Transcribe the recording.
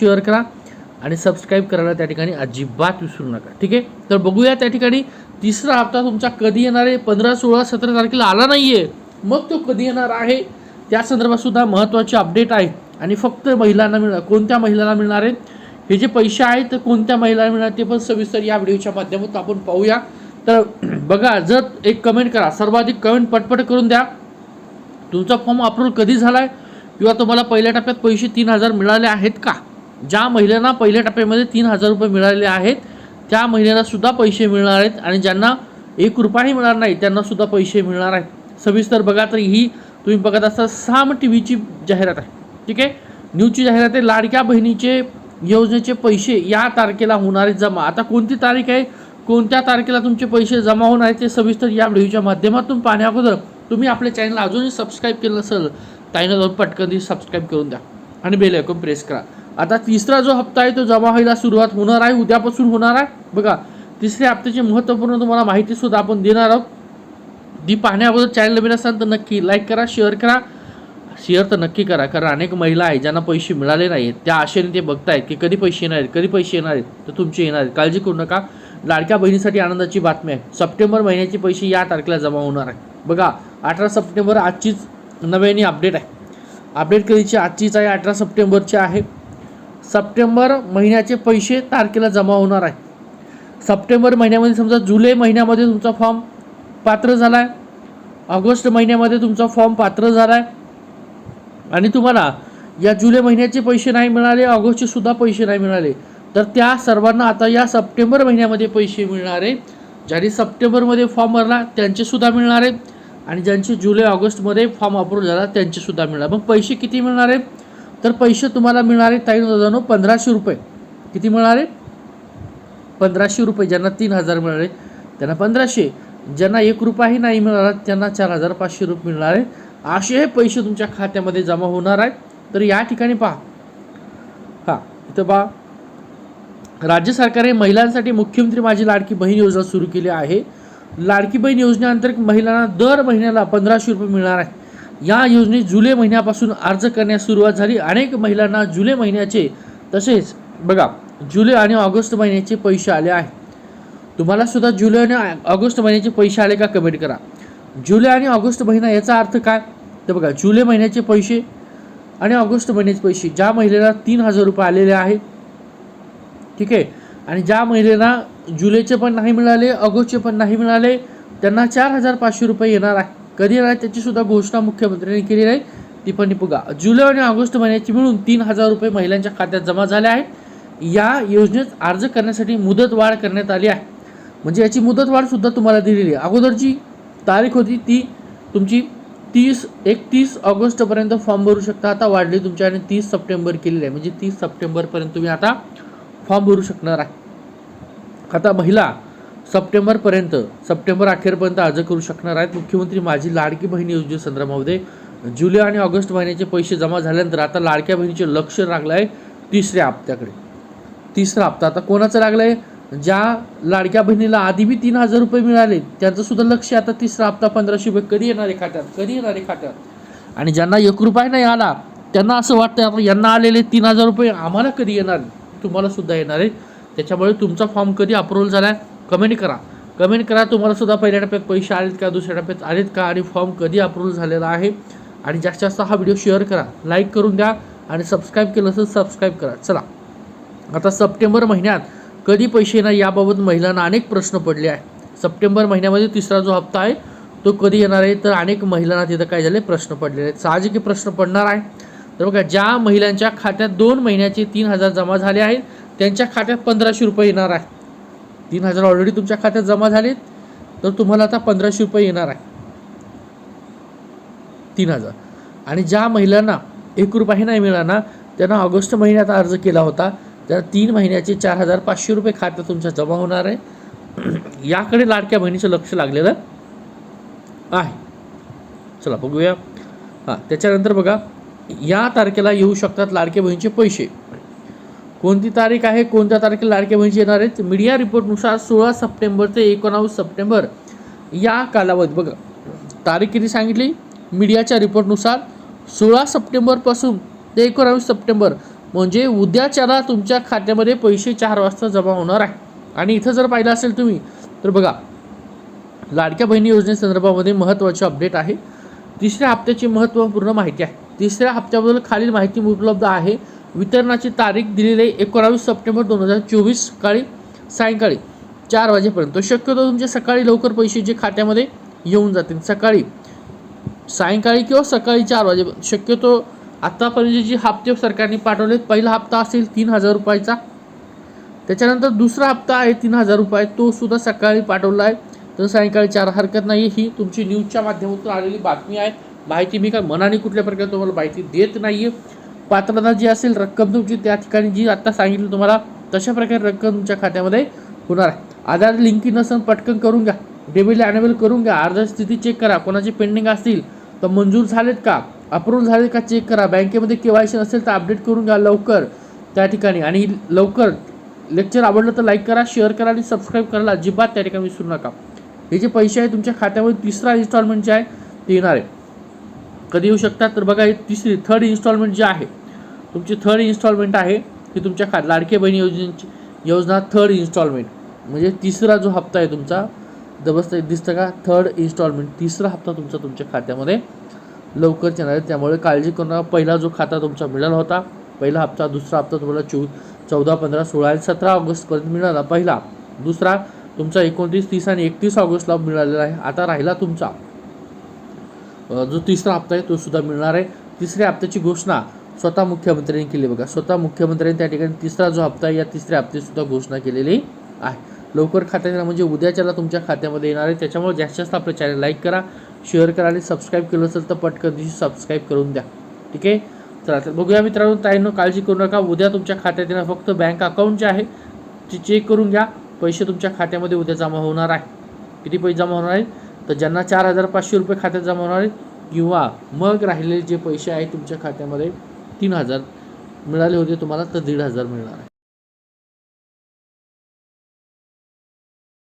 Share करा आणि subscribe करायला त्या ठिकाणी अजिबात विसरू नका. ठीक आहे? तर बघूया त्या ठिकाणी तिसरा हप्ता तुमचा कधी येणार आहे? पंधरा सोळा सतरा तारखेला आला नाही आहे मग तो कधी येणार आहे? त्या संदर्भातसुद्धा महत्त्वाचे अपडेट आहे आणि फक्त महिलांना मिळणार कोणत्या महिलांना मिळणार आहे? हे जे पैसे आहेत तर कोणत्या महिलांना मिळणार ते पण सविस्तर या व्हिडिओच्या माध्यमातून आपण पाहूया. तर बघा जर एक कमेंट करा. सर्वाधिक कमेंट पटपट करून द्या. तुमचा फॉर्म अप्रूव्ह कधी झाला आहे किंवा तुम्हाला पहिल्या टप्प्यात पैसे तीन हजार मिळाले आहेत का? ज्या महिलांना पहिल्या टप्प्यामध्ये तीन हजार रुपये मिळालेले आहेत त्या महिलांना सुद्धा पैसे मिळणार आहेत आणि ज्यांना एक रुपयाही मिळणार नाही त्यांना सुद्धा पैसे मिळणार आहेत. सविस्तर बघा तर ही तुम्ही बघत असता साम टी व्हीची जाहिरात आहे. ठीक आहे? न्यूजची जाहिरात आहे लाडक्या बहिणीचे योजनेचे पैसे या तारखेला होणारे जमा. आता कोणती तारीख आहे? कोणत्या तारखेला तुमचे पैसे जमा होणार आहेत ते सविस्तर या व्हिडिओच्या माध्यमातून पाहण्याअगोदर तुम्ही आपल्या चॅनल अजूनही सबस्क्राईब केलं नसेल ताईनं जाऊन पटकन सबस्क्राईब करून द्या. आणि बेल आयकॉन प्रेस करा. आता तिसरा जो हप्ता आहे तो जमा व्हायला सुरुवात होणार आहे उद्यापासून होणार आहे. बघा तिसऱ्या हप्त्याची महत्त्वपूर्ण तुम्हाला माहिती सुद्धा आपण देणार आहोत. ती पाहण्या चॅनल नवीन असाल तर नक्की लाईक करा शेअर करा. शेअर तर नक्की करा कारण अनेक महिला आहेत ज्यांना पैसे मिळाले नाही आहेत त्या आशेने ते बघतायत की कधी पैसे येणार आहेत कधी पैसे येणार आहेत तर तुमचे येणार आहेत. काळजी करू नका. लाडक्या बहिणीसाठी आनंदाची बातमी आहे. सप्टेंबर महिन्याचे पैसे या तारखेला जमा होणार आहे. बघा अठरा सप्टेंबर आजचीच नव्याने अपडेट आहे. अपडेट करायची आजची आहे अठरा सप्टेंबरची आहे. सप्टेंबर महिन्याचे पैसे तारखेला जमा होणार आहे. सप्टेंबर महिन्यामध्ये समजा जुलै महिन्यामध्ये तुमचा फॉर्म पात्र झाला आहे ऑगस्ट महिन्यामध्ये तुमचा फॉर्म पात्र झाला आहे आणि तुम्हाला या जुलै महिन्याचे पैसे नाही मिळाले ऑगस्टचे सुद्धा पैसे नाही मिळाले. तर त्या सर्वांना आता या सप्टेंबर महिन्यामध्ये पैसे मिळणार आहे. ज्यांनी सप्टेंबरमध्ये फॉर्म भरला त्यांचेसुद्धा मिळणार आहे. आणि ज्यांचे जुलै ऑगस्टमध्ये फॉर्म अप्रूव्ह झाला त्यांचेसुद्धा मिळणार. मग पैसे किती मिळणार आहे तर पैसे तुम्हाला मिळणारे ताई दादानो पंधराशे रुपये. किती मिळणार आहे पंधराशे रुपये. ज्यांना तीन हजार मिळाले त्यांना पंधराशे. ज्यांना एक रुपयाही नाही मिळाला त्यांना चार हजार पाचशे रुपये मिळणार आहे असे हे पैसे तुमच्या खात्यामध्ये जमा होणार आहेत. तर या ठिकाणी पहा. हां इथं पहा. राज्य सरकारने महिलांसाठी मुख्यमंत्री माझी लाडकी बहीण योजना सुरू केली आहे. लाडकी बहीण योजनेअंतर्गत महिलांना दर महिन्याला पंधराशे रुपये मिळणार आहे. या योजनेत जुलै महिन्यापासून अर्ज करण्यास सुरुवात झाली. अनेक महिलांना जुलै महिन्याचे तसेच बघा जुलै आणि ऑगस्ट महिन्याचे पैसे आले आहे. तुम्हाला सुद्धा जुलै आणि ऑगस्ट महिन्याचे पैसे आले का कमेंट करा. जुलै आणि ऑगस्ट महिना याचा अर्थ काय? तर बघा जुलै महिन्याचे पैसे आणि ऑगस्ट महिन्याचे पैसे ज्या महिलेला तीन हजार रुपये आलेले आहे ठीक आहे? आणि ज्या महिलेला जुलैचे पण नाही मिळाले ऑगस्टचे पण नाही मिळाले. त्यांना चार हजार पाचशे रुपये येणार आहे. कधी येणार आहे त्याची सुद्धा घोषणा मुख्यमंत्र्यांनी केली आहे. ती पण बघा. जुलै आणि ऑगस्ट महिन्याची मिळून तीन हजार रुपये महिलांच्या खात्यात जमा झाले आहेत. या योजनेत अर्ज करण्यासाठी मुदतवाढ करण्यात आली आहे. म्हणजे याची मुदतवाढसुद्धा तुम्हाला दिलेली आहे. अगोदरची तारीख होती ती तुमची तीस एकतीस ऑगस्टपर्यंत फॉर्म भरू शकता. आता वाढली तुमच्या आणि तीस सप्टेंबर केलेली आहे. म्हणजे तीस सप्टेंबरपर्यंत तुम्ही आता फॉर्म भरू शकणार आहे. आता महिला सप्टेंबरपर्यंत सप्टेंबर अखेरपर्यंत अर्ज करू शकणार आहेत. मुख्यमंत्री माझी लाडकी बहीण योजने संदर्भामध्ये जुलै आणि ऑगस्ट महिन्याचे पैसे जमा झाल्यानंतर आता लाडक्या बहिणीचे लक्ष लागलं आहे तिसऱ्या हप्त्याकडे. तिसरा हप्ता आता कोणाचं लागलं आहे ज्या लाडक्या बहिणीला आधी बी तीन हजार रुपये मिळाले त्यांचं सुद्धा लक्ष आता तिसरा हप्ता पंधराशे रुपये कधी येणार आहे खात्यात? कधी येणार आहे खात्यात? आणि ज्यांना एक रुपया नाही आला त्यांना असं वाटतं आता यांना आलेले तीन हजार रुपये आम्हाला कधी येणार? तुम्हाला सुद्धा येणार आहे. त्याच्यामुळे तुमचा फॉर्म कधी अप्रूव्हल झाला आहे कमेंट करा. कमेंट करा तुम्हाला सुद्धा पहिल्या टप्प्यात पैसे आलेत का दुसऱ्या टप्प्यात आलेत का आणि फॉर्म कधी अप्रूव्हल झालेला आहे. आणि जास्तीत जास्त हा व्हिडिओ शेअर करा लाईक करून द्या आणि सबस्क्राईब केलं असेल सबस्क्राईब करा. चला. आता सप्टेंबर महिन्यात कधी पैसे येणार याबाबत महिलांना अनेक प्रश्न पडले आहे सप्टेंबर महिन्यामध्ये तिसरा जो हप्ता आहे तो कधी येणार आहे? तर अनेक महिलांना तिथं काय झाले? प्रश्न पडलेले आहेत. साहजिक प्रश्न पडणार आहे. तर बघा ज्या महिलांच्या खात्यात दोन महिन्याचे तीन हजार जमा झाले आहेत त्यांच्या खात्यात पंधराशे रुपये येणार आहे. तीन हजार ऑलरेडी तुमच्या खात्यात जमा झालेत तर तुम्हाला आता पंधराशे रुपये येणार आहे. तीन हजार. आणि ज्या महिलांना एक रुपयाही नाही मिळाला त्यांना ऑगस्ट महिन्यात अर्ज केला होता त्यांना तीन महिन्याचे चार हजार पाचशे रुपये खातं तुमच्या जमा होणार आहे. याकडे लाडक्या बहिणीचं लक्ष लागलेलं आहे. चला बघूया. हां त्याच्यानंतर बघा या तारखेला येऊ शकतात लाडक्या बहिणीचे पैसे. कोणती तारीख आहे? कोणत्या तारखेला लाडक्या बहिणी येणार आहेत? मीडिया रिपोर्टनुसार सोळा सप्टेंबर ते एकोणावीस सप्टेंबर या कालावधीत. बघा तारीख किती सांगितली? मीडियाच्या रिपोर्टनुसार सोळा सप्टेंबरपासून ते एकोणावीस सप्टेंबर म्हणजे उद्याच्याला तुमच्या खात्यामध्ये पैसे चार वाजता जमा होणार आहे. आणि इथं जर पाहिलं असेल तुम्ही तर बघा लाडक्या बहिणी योजनेसंदर्भामध्ये महत्त्वाचे अपडेट आहे. तिसऱ्या हप्त्याची महत्त्वपूर्ण माहिती आहे. तिसऱ्या हप्त्याबद्दल खालील माहिती उपलब्ध आहे. वितरणाची तारीख दिलेली आहे एकोणावीस सप्टेंबर दोन हजार चोवीस सकाळी सायंकाळी चार वाजेपर्यंत. शक्यतो तुमचे सकाळी लवकर पैसे जे खात्यामध्ये येऊन जातील सकाळी. सायंकाळी किंवा सकाळी चार वाजे शक्यतो आत्तापर्यंत जे हप्ते सरकारने पाठवले पहिला हप्ता असेल तीन हजार रुपयाचा. त्याच्यानंतर दुसरा हप्ता आहे तीन हजार रुपये तो सुद्धा सकाळी पाठवला आहे. तर सायंकाळी चार हरकत नाही ही तुमची न्यूजच्या माध्यमातून आलेली बातमी आहे. माहिती मी काय मनाने कुठल्या प्रकारे तुम्हाला माहिती देत नाही आहे पात्रता जी असेल रक्कम तुमची त्या ठिकाणी जी आत्ता सांगितली तुम्हाला तशा प्रकारे रक्कम तुमच्या खात्यामध्ये होणार आहे. आधार लिंकी नसेल पटकन करून घ्या. डेबिट अनेबल करून घ्या. अर्ज स्थिती चेक करा. कोणाचे पेंडिंग असतील तर मंजूर झालेत का? अप्रूव्ह झालेत का? चेक करा. बँकेमध्ये के वाय सी नसेल तर अपडेट करून घ्या लवकर. त्या ठिकाणी. आणि लवकर लेक्चर आवडलं तर लाईक करा शेअर करा आणि सबस्क्राईब करायला अजिबात त्या ठिकाणी विसरू नका. हे जे पैसे आहे तुमच्या खात्यामध्ये तिसरा इन्स्टॉलमेंट जे आहे ते येणार आहे. कधी येऊ शकतात? तर बघा ही तिसरी थर्ड इन्स्टॉलमेंट जी आहे तुमची थर्ड इन्स्टॉलमेंट आहे ती तुमच्या खा लाडके बहिणी योजनेची योजना थर्ड इन्स्टॉलमेंट म्हणजे तिसरा जो हप्ता आहे तुमचा दबस्त दिसतं का? थर्ड इन्स्टॉलमेंट तिसरा हप्ता तुमचा तुमच्या खात्यामध्ये लवकरच येणार आहे. त्यामुळे काळजी करू नका. पहिला जो खाता तुमचा मिळाला होता पहिला हप्ता दुसरा हप्ता तुम्हाला चौ चौदा पंधरा सोळा आणि सतरा ऑगस्टपर्यंत मिळाला. पहिला दुसरा तुमचा एकोणतीस तीस आणि एकतीस ऑगस्टला मिळालेला आहे. आता राहिला तुमचा. जो तिसरा हप्ता आहे तो सुद्धा मिळणार आहे. तिसऱ्या हप्त्याची घोषणा स्वतः मुख्यमंत्र्यांनी केली बघा. स्वतः मुख्यमंत्र्यांनी त्या ठिकाणी तिसरा जो हप्ता आहे या तिसऱ्या हप्त्यातसुद्धा घोषणा केलेली आहे. लवकर खात्यात म्हणजे उद्याच्याला तुमच्या खात्यामध्ये येणार आहे. त्याच्यामुळे जास्तीत जास्त आपलं चॅनल लाईक करा शेअर करा आणि सबस्क्राईब केलं असेल तर पटकन दिवशी सबस्क्राईब करून द्या. ठीक आहे? चला तर बघूया मित्रांनो ताईंनो काळजी करू नका. उद्या तुमच्या खात्यात येणार फक्त बँक अकाउंट जे आहे ते चेक करून घ्या. पैसे तुमच्या खात्यामध्ये उद्या जमा होणार आहे. किती पैसे जमा होणार आहे? तर ज्यांना चार हजार पाचशे रुपये खात्यात जमा होणार आहेत किंवा मग राहिलेले जे पैसे आहेत तुमच्या खात्यामध्ये तीन हजार मिळाले होते तुम्हाला तर दीड हजार मिळणार आहे.